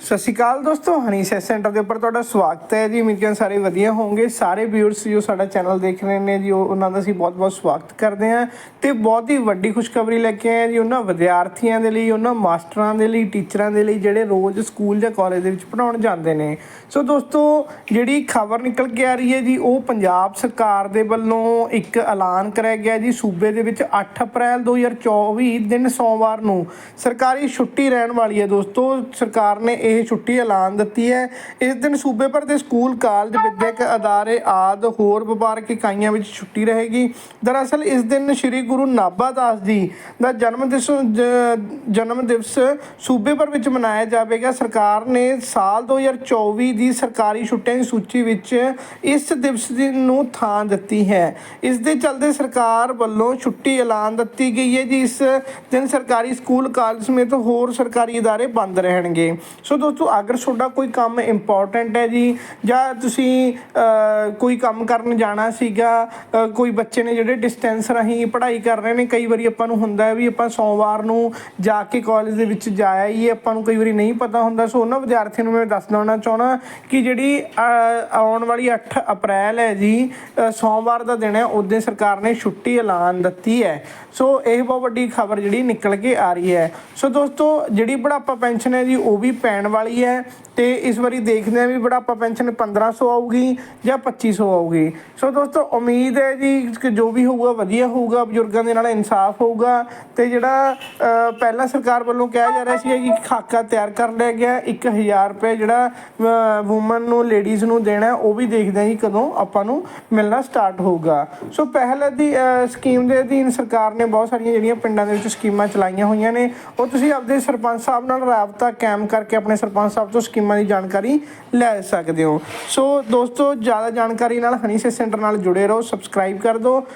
ਸਤਿ ਸ਼੍ਰੀ ਅਕਾਲ ਦੋਸਤੋ, ਹਨੀ cess centre ਦੇ ਉੱਪਰ ਤੁਹਾਡਾ ਸਵਾਗਤ ਹੈ ਜੀ। ਉਮੀਦ ਹਾਂ ਸਾਰੇ ਵਧੀਆ ਹੋਵੋਗੇ। ਸਾਰੇ ਵਿਊਅਰਸ ਜੋ ਸਾਡਾ ਚੈਨਲ ਦੇਖ ਰਹੇ ਨੇ ਜੀ, ਉਹ- ਉਹਨਾਂ ਦਾ ਅਸੀਂ ਬਹੁਤ-ਬਹੁਤ ਸਵਾਗਤ ਕਰਦੇ ਹਾਂ ਤੇ ਬਹੁਤ ਹੀ ਵੱਡੀ ਖੁਸ਼ਖਬਰੀ ਲੈ ਕੇ ਆਏ ਹਾਂ ਜੀ ਉਹਨਾਂ ਵਿਦਿਆਰਥੀਆਂ ਦੇ ਲਈ, ਉਹਨਾਂ ਮਾਸਟਰਾਂ ਦੇ ਲਈ, ਟੀਚਰਾਂ ਦੇ ਲਈ, ਜਿਹੜੇ ਰੋਜ਼ ਸਕੂਲ ਜਾਂ ਕਾਲਜ ਦੇ ਵਿੱਚ ਪੜਾਉਣ ਜਾਂਦੇ ਨੇ। ਸੋ ਦੋਸਤੋ, ਜਿਹੜੀ ਖਬਰ ਨਿਕਲ ਕੇ ਆ ਰਹੀ ਹੈ ਜੀ, ਉਹ ਪੰਜਾਬ ਸਰਕਾਰ ਦੇ ਵੱਲੋਂ ਇੱਕ ਐਲਾਨ ਕਰਿਆ ਗਿਆ ਜੀ ਸੂਬੇ ਦੇ ਵਿੱਚ 8 ਅਪ੍ਰੈਲ 2024 ਦਿਨ ਸੋਮਵਾਰ ਨੂੰ। ਸਰਕਾਰੀ ਛੁੱਟੀ ਰਹਿਣ ਵਾਲੀ ਹੈ ਦੋਸਤੋ। ਸਰਕਾਰ ਨੇ ਇਹ ਛੁੱਟੀ ਐਲਾਨ ਦਿੱਤੀ ਹੈ। ਇਸ ਦਿਨ ਸੂਬੇ ਭਰ ਦੇ ਸਕੂਲ, ਕਾਲਜ, ਵਿਦਿਅਕ ਅਦਾਰੇ ਆਦ ਹੋਰ ਵਪਾਰਕ ਇਕਾਈਆਂ ਵਿੱਚ ਛੁੱਟੀ ਰਹੇਗੀ। ਦਰਅਸਲ ਇਸ ਦਿਨ ਸ੍ਰੀ ਗੁਰੂ ਨਾਭਾ ਦਾਸ ਜੀ ਦਾ ਜਨਮ ਦਿਵਸ ਜਨਮ ਦਿਵਸ ਸੂਬੇ ਭਰ ਵਿੱਚ ਮਨਾਇਆ ਜਾਵੇਗਾ। ਸਰਕਾਰ ਨੇ ਸਾਲ 2024 ਦੀ ਸਰਕਾਰੀ ਛੁੱਟੀਆਂ ਦੀ ਸੂਚੀ ਵਿੱਚ ਇਸ ਦਿਵਸ ਨੂੰ ਥਾਂ ਦਿੱਤੀ ਹੈ। ਇਸ ਦੇ ਚਲਦੇ ਸਰਕਾਰ ਵੱਲੋਂ ਛੁੱਟੀ ਐਲਾਨ ਦਿੱਤੀ ਗਈ ਹੈ ਜੀ ਇਸ ਦਿਨ ਸਰਕਾਰੀ ਸਕੂਲ, ਕਾਲਜ ਸਮੇਤ ਹੋਰ ਸਰਕਾਰੀ ਅਦਾਰੇ ਬੰਦ ਰਹਿਣਗੇ। ਸੋ ਦੋਸਤੋ, ਅਗਰ ਤੁਹਾਡਾ ਕੋਈ ਕੰਮ ਇੰਪੋਰਟੈਂਟ ਹੈ ਜੀ, ਜਾਂ ਤੁਸੀਂ ਕੋਈ ਕੰਮ ਕਰਨ ਜਾਣਾ ਸੀਗਾ ਕੋਈ ਬੱਚੇ ਨੇ ਜਿਹੜੇ ਡਿਸਟੈਂਸ ਰਾਹੀਂ ਪੜ੍ਹਾਈ ਕਰ ਰਹੇ ਨੇ, ਕਈ ਵਾਰੀ ਆਪਾਂ ਨੂੰ ਹੁੰਦਾ ਵੀ ਆਪਾਂ ਸੋਮਵਾਰ ਨੂੰ ਜਾ ਕੇ ਕਾਲਜ ਦੇ ਵਿੱਚ ਜਾਇਆ ਹੀ ਆਪਾਂ ਨੂੰ ਕਈ ਵਾਰੀ ਨਹੀਂ ਪਤਾ ਹੁੰਦਾ। ਸੋ ਉਹਨਾਂ ਵਿਦਿਆਰਥੀਆਂ ਨੂੰ ਮੈਂ ਦੱਸ ਦੇਣਾ ਚਾਹਣਾ ਕਿ ਜਿਹੜੀ ਆਉਣ ਵਾਲੀ 8 ਅਪ੍ਰੈਲ ਹੈ ਜੀ ਸੋਮਵਾਰ ਦਾ ਦਿਨ ਹੈ ਉਦੋਂ ਸਰਕਾਰ ਨੇ ਛੁੱਟੀ ਐਲਾਨ ਦਿੱਤੀ ਹੈ। ਸੋ ਇਹ ਬਹੁਤ ਵੱਡੀ ਖਬਰ ਜਿਹੜੀ ਨਿਕਲ ਕੇ ਆ ਰਹੀ ਹੈ। ਸੋ ਦੋਸਤੋ, ਜਿਹੜੀ ਬੁਢਾਪਾ ਪੈਨਸ਼ਨ ਹੈ ਜੀ, ਉਹ ਵੀ ਪੈਣ ਵਾਲੀ ਹੈ ਤੇ ਇਸ ਵਾਰੀ ਦੇਖਦੇ ਹਾਂ ਵੀ ਬੁਢਾਪਾ ਪੈਨਸ਼ਨ 1500 ਆਊਗੀ ਜਾਂ 2500 ਆਊਗੀ। ਸੋ ਦੋਸਤੋ, ਉਮੀਦ ਹੈ ਜੀ ਕਿ ਜੋ ਵੀ ਹੋਊਗਾ ਵਧੀਆ ਹੋਊਗਾ, ਬਜ਼ੁਰਗਾਂ ਦੇ ਨਾਲ ਇਨਸਾਫ ਹੋਊਗਾ ਤੇ ਜਿਹੜਾ ਪਹਿਲਾਂ ਸਰਕਾਰ ਵੱਲੋਂ ਕਿਹਾ ਜਾ ਰਿਹਾ ਸੀ ਕਿ ਖਾਕਾ ਤਿਆਰ ਕਰ ਲਿਆ ਗਿਆ 1000 ਰੁਪਏ ਜਿਹੜਾ ਵੂਮਨ ਨੂੰ ਲੇਡੀਜ਼ ਨੂੰ ਦੇਣਾ, ਉਹ ਵੀ ਦੇਖਦੇ ਹਾਂ ਜੀ ਕਦੋਂ ਆਪਾਂ ਨੂੰ ਮਿਲਣਾ ਸਟਾਰਟ ਹੋਊਗਾ। ਸੋ ਪਹਿਲ ਦੀ ਸਕੀਮ ਦੇ ਅਧੀਨ ਸਰਕਾਰ ਨੇ ਬਹੁਤ ਸਾਰੀਆਂ ਜਿਹੜੀਆਂ ਪਿੰਡਾਂ ਦੇ ਵਿੱਚ ਸਕੀਮਾਂ ਚਲਾਈਆਂ ਹੋਈਆਂ ਨੇ, ਉਹ ਤੁਸੀਂ ਆਪਦੇ ਸਰਪੰਚ ਸਾਹਿਬ ਨਾਲ ਰਾਬਤਾ ਕਾਇਮ ਕਰਕੇ ਆਪਣੇ ਸਰਪੰਚ ਸਾਹਿਬ ਤੋਂ ਸਕੀਮਾਂ ਦੀ ਜਾਣਕਾਰੀ ਲੈ ਸਕਦੇ ਹੋ। ਸੋ ਦੋਸਤੋ, ਜ਼ਿਆਦਾ ਜਾਣਕਾਰੀ ਨਾਲ ਹਨੀ ਸੇ ਸੈਂਟਰ ਨਾਲ ਜੁੜੇ ਰਹੋ, ਸਬਸਕ੍ਰਾਈਬ ਕਰ ਦਿਓ।